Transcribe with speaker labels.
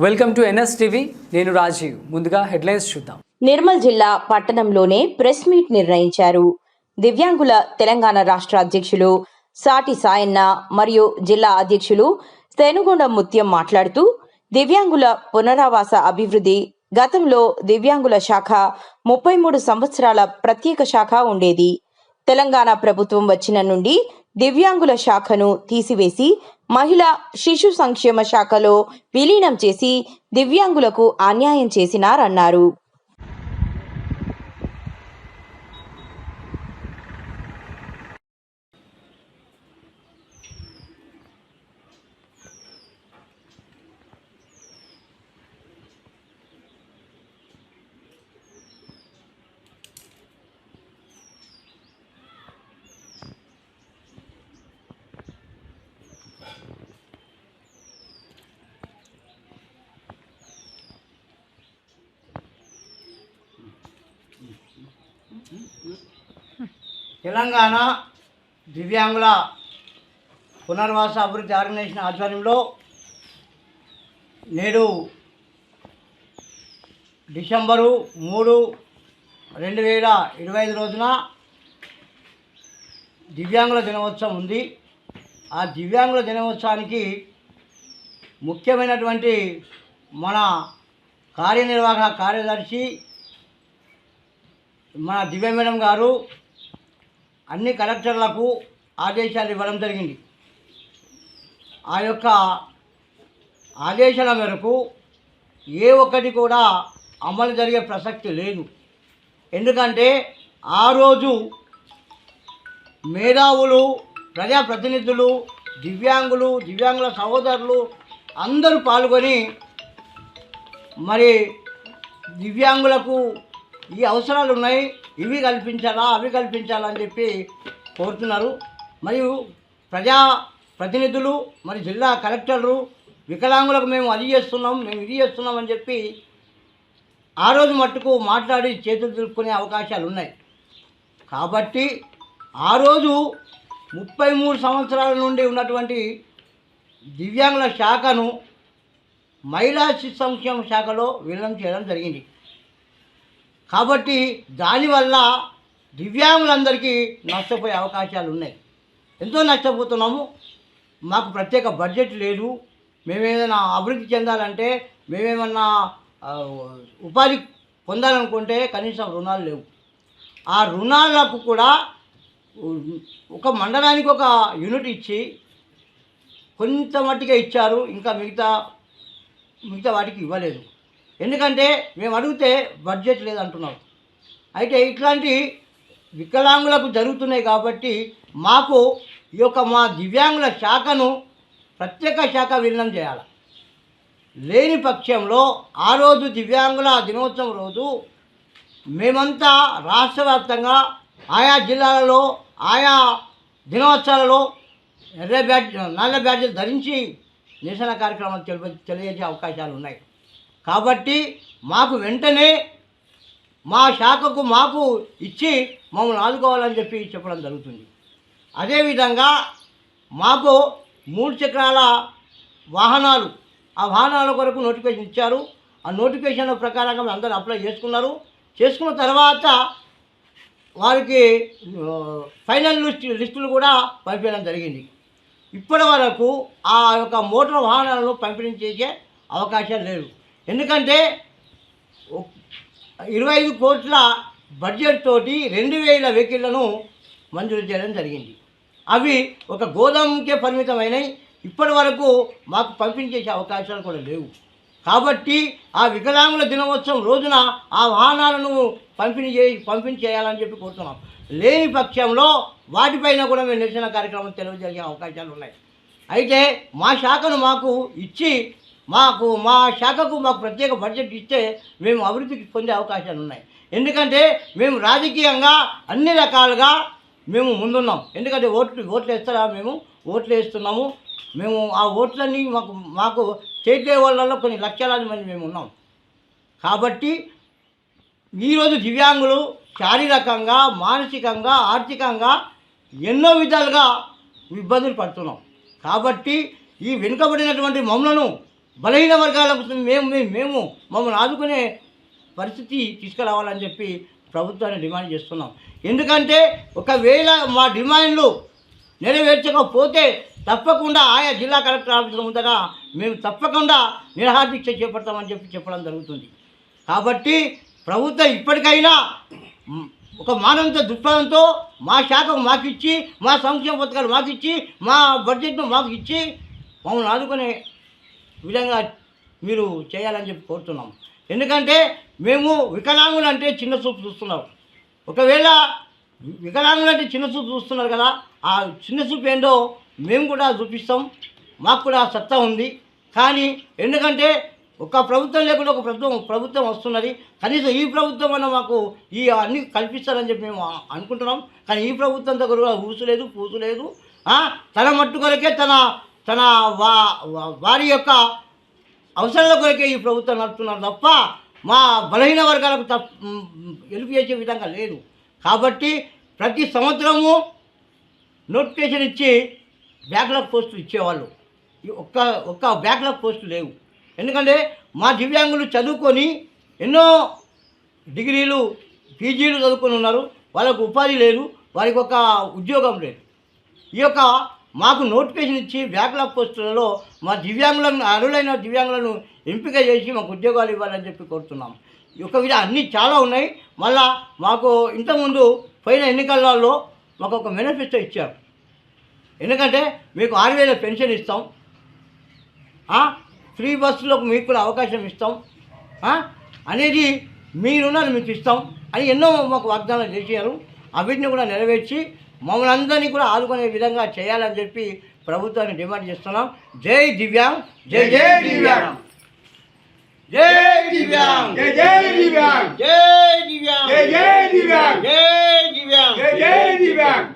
Speaker 1: Welcome to NS TV. నేను రాజీవ్. ముందుగా headlines చూద్దాం.
Speaker 2: నిర్మల్ జిల్లా పట్టణంలోనే ప్రెస్ మీట్ నిర్ణయించారు. దివ్యాంగుల తెలంగాణ రాష్ట్ర అధ్యక్షులు సాటి సాయన్న మరియు జిల్లా అధ్యక్షులు తెనుగొండ ముత్యం మాట్లాడుతూ దివ్యాంగుల పునరావాస అభివృద్ధి గతంలో దివ్యాంగుల శాఖ ముప్పై మూడు సంవత్సరాల ప్రత్యేక శాఖ ఉండేది. తెలంగాణ ప్రభుత్వం వచ్చిన నుండి దివ్యాంగుల శాఖను తీసివేసి మహిళా శిశు సంక్షేమ శాఖలో విలీనం చేసి దివ్యాంగులకు అన్యాయం చేసినారన్నారు.
Speaker 3: తెలంగాణ దివ్యాంగుల పునర్వాస అభివృద్ధి ఆర్గనైజేషన్ ఆధ్వర్యంలో నేడు డిసెంబరు మూడు రెండు వేల ఇరవై ఐదు రోజున దివ్యాంగుల దినోత్సవం ఉంది. ఆ దివ్యాంగుల దినోత్సవానికి ముఖ్యమైనటువంటి మన కార్యనిర్వాహక కార్యదర్శి మన దివ్య మేడం గారు అన్ని కలెక్టర్లకు ఆదేశాలు ఇవ్వడం జరిగింది. ఆ యొక్క ఆదేశాల మేరకు ఏ ఒక్కటి కూడా అమలు జరిగే ప్రసక్తి లేదు. ఎందుకంటే ఆ రోజు మేధావులు ప్రజాప్రతినిధులు దివ్యాంగులు దివ్యాంగుల సహోదరులు అందరూ పాల్గొని మరి దివ్యాంగులకు ఈ అవసరాలు ఉన్నాయి ఇవి కల్పించాలా అవి కల్పించాలా అని చెప్పి కోరుతున్నారు. మరియు ప్రజా ప్రతినిధులు మరి జిల్లా కలెక్టర్లు వికలాంగులకు మేము అది చేస్తున్నాం మేము ఇది చేస్తున్నాం అని చెప్పి ఆ రోజు మట్టుకు మాట్లాడి చేతులు దులుపుకునే అవకాశాలు ఉన్నాయి. కాబట్టి ఆ రోజు ముప్పై మూడు సంవత్సరాల నుండి ఉన్నటువంటి దివ్యాంగుల శాఖను మహిళా శిశు సంక్షేమ శాఖలో విలీనం చేయడం జరిగింది. కాబట్టి దానివల్ల దివ్యాంగులందరికీ నష్టపోయే అవకాశాలు ఉన్నాయి. ఎంతో నష్టపోతున్నాము. మాకు ప్రత్యేక బడ్జెట్ లేదు. మేమేదైనా అభివృద్ధి చెందాలంటే మేమేమన్నా ఉపాధి పొందాలనుకుంటే కనీసం రుణాలు లేవు. ఆ రుణాలకు కూడా ఒక మండలానికి ఒక యూనిట్ ఇచ్చి కొంత మట్టిగా ఇచ్చారు. ఇంకా మిగతా మిగతా వాటికి ఇవ్వలేదు. ఎందుకంటే మేము అడిగితే బడ్జెట్ లేదంటున్నాం. అయితే ఇట్లాంటి వికలాంగులకు జరుగుతున్నాయి కాబట్టి మాకు ఈ యొక్క మా దివ్యాంగుల శాఖను ప్రత్యేక శాఖ విలీనం చేయాలి. లేని పక్షంలో ఆ రోజు దివ్యాంగుల దినోత్సవం రోజు మేమంతా రాష్ట్ర వ్యాప్తంగా ఆయా జిల్లాలలో ఆయా దినోత్సవాలలో ఎర్ర బ్యాడ్జ్ నల్ల బ్యాడ్జీలు ధరించి నిరసన కార్యక్రమాలు తెలిప తెలియజేసే అవకాశాలు ఉన్నాయి. కాబట్టి మాకు వెంటనే మా శాఖకు మాకు ఇచ్చి మమ్మల్ని ఆదుకోవాలని చెప్పి చెప్పడం జరుగుతుంది. అదేవిధంగా మాకు మూడు చక్రాల వాహనాలు ఆ వాహనాల కొరకు నోటిఫికేషన్ ఇచ్చారు. ఆ నోటిఫికేషన్ ప్రకారంగా మేము అందరూ అప్లై చేసుకున్నారు. చేసుకున్న తర్వాత వారికి ఫైనల్ లిస్ట్ లిస్టులు కూడా పంపించడం జరిగింది. ఇప్పటి వరకు ఆ యొక్క మోటార్ వాహనాలను పంపిణీ చేసే అవకాశం లేదు. ఎందుకంటే ఇరవై ఐదు కోట్ల బడ్జెట్ తోటి రెండు వేల వెహికళ్ళను మంజూరు చేయడం జరిగింది. అవి ఒక గోదాముకే పరిమితమైనవి ఇప్పటి వరకు మాకు పంపిణీ చేసే అవకాశాలు కూడా లేవు. కాబట్టి ఆ వికలాంగుల దినోత్సవం రోజున ఆ వాహనాలను పంపిణీ చే పంపిణీ చేయాలని చెప్పి కోరుతున్నాం. లేని పక్షంలో వాటిపైన కూడా మేము నిరసన కార్యక్రమం తెలియజేసే అవకాశాలు ఉన్నాయి. అయితే మా శాఖను మాకు ఇచ్చి మాకు మా శాఖకు మాకు ప్రత్యేక బడ్జెట్ ఇస్తే మేము అభివృద్ధికి పొందే అవకాశాలు ఉన్నాయి. ఎందుకంటే మేము రాజకీయంగా అన్ని రకాలుగా మేము ముందున్నాం. ఎందుకంటే ఓట్లు ఓట్లు వేస్తారా మేము? ఓట్లు వేస్తున్నాము. మేము ఆ ఓట్లన్నీ మాకు మాకు స్టేట్ లెవెల్లో కొన్ని లక్షలాది మంది మేము ఉన్నాం. కాబట్టి ఈరోజు దివ్యాంగులు శారీరకంగా మానసికంగా ఆర్థికంగా ఎన్నో విధాలుగా ఇబ్బందులు పడుతున్నాం. కాబట్టి ఈ వెనుకబడినటువంటి మమ్మలను బలహీన వర్గాలకు మేము మేము మేము మమ్మల్ని ఆదుకునే పరిస్థితి తీసుకురావాలని చెప్పి ప్రభుత్వాన్ని డిమాండ్ చేస్తున్నాం. ఎందుకంటే ఒకవేళ మా డిమాండ్లు నెరవేర్చకపోతే తప్పకుండా ఆయా జిల్లా కలెక్టర్ ఆఫీసుల ముందర మేము తప్పకుండా నిరహాదీక్ష చేపడతామని చెప్పి చెప్పడం జరుగుతుంది. కాబట్టి ప్రభుత్వం ఇప్పటికైనా ఒక మానవత దృక్పథంతో మా శాఖకు మాకు ఇచ్చి మా సంక్షేమ పథకాలు మాకు ఇచ్చి మా బడ్జెట్ను మాకు ఇచ్చి మమ్మల్ని ఆదుకునే విధంగా మీరు చేయాలని చెప్పి కోరుతున్నాం. ఎందుకంటే మేము వికలాంగులు అంటే చిన్న చూపు చూస్తున్నారు ఒకవేళ వికలాంగులు అంటే చిన్న చూపు చూస్తున్నారు కదా ఆ చిన్న చూపు ఏంటో మేము కూడా చూపిస్తాం. మాకు కూడా సత్తా ఉంది. కానీ ఎందుకంటే ఒక ప్రభుత్వం లేకుండా ఒక ప్రభుత్వం ప్రభుత్వం వస్తున్నది. కనీసం ఈ ప్రభుత్వం అన్న మాకు ఈ అన్ని కల్పిస్తారని చెప్పి మేము అనుకుంటున్నాం. కానీ ఈ ప్రభుత్వం దగ్గర కూడా ఊసు లేదు పూసు లేదు. తన మట్టుకొరకే తన తన వా వారి యొక్క అవసరాల కొరకే ఈ ప్రభుత్వం నడుపుతున్నారు తప్ప మా బలహీన వర్గాలకు తప్ప హెల్ప్ చేసే విధంగా లేదు. కాబట్టి ప్రతి సంవత్సరము నోటిఫికేషన్ ఇచ్చి బ్యాక్లాగ్ పోస్టులు ఇచ్చేవాళ్ళు. ఈ ఒక్క ఒక్క బ్యాక్లాగ్ పోస్టులు లేవు. ఎందుకంటే మా దివ్యాంగులు చదువుకొని ఎన్నో డిగ్రీలు పీజీలు చదువుకొని ఉన్నారు. వాళ్ళకు ఉపాధి లేదు. వారికి ఒక ఉద్యోగం లేదు. ఈ యొక్క మాకు నోటిఫికేషన్ ఇచ్చి బ్యాక్లాగ్ పోస్టులలో మా దివ్యాంగులను అరులైన దివ్యాంగులను ఎంపిక చేసి మాకు ఉద్యోగాలు ఇవ్వాలని చెప్పి కోరుతున్నాం. ఈ యొక్క అన్నీ చాలా ఉన్నాయి. మళ్ళా మాకు ఇంతకుముందు పోయిన ఎన్నికలలో మాకు ఒక మేనిఫెస్టో ఇచ్చారు. ఎందుకంటే మీకు ఆరు వేల పెన్షన్ ఇస్తాం. ఫ్రీ బస్సులో మీకు కూడా అవకాశం ఇస్తాం. అనేది మీ రుణాలు మీకు ఇస్తాం అని ఎన్నో మాకు వాగ్దానాలు చేశారు. అవిటిని కూడా నెరవేర్చి మమ్మల్ని అందరినీ కూడా ఆదుకునే విధంగా చేయాలని చెప్పి ప్రభుత్వాన్ని డిమాండ్ చేస్తున్నాం. జై దివ్యాంగ్ జై జై దివ్యాంగ్. జై దివ్యాంగ్.
Speaker 4: జై దివ్యాంగ్. జై దివ్యాంగ్.
Speaker 3: జై దివ్యాంగ్.
Speaker 4: జై దివ్యాంగ్.
Speaker 3: జై దివ్యాంగ్.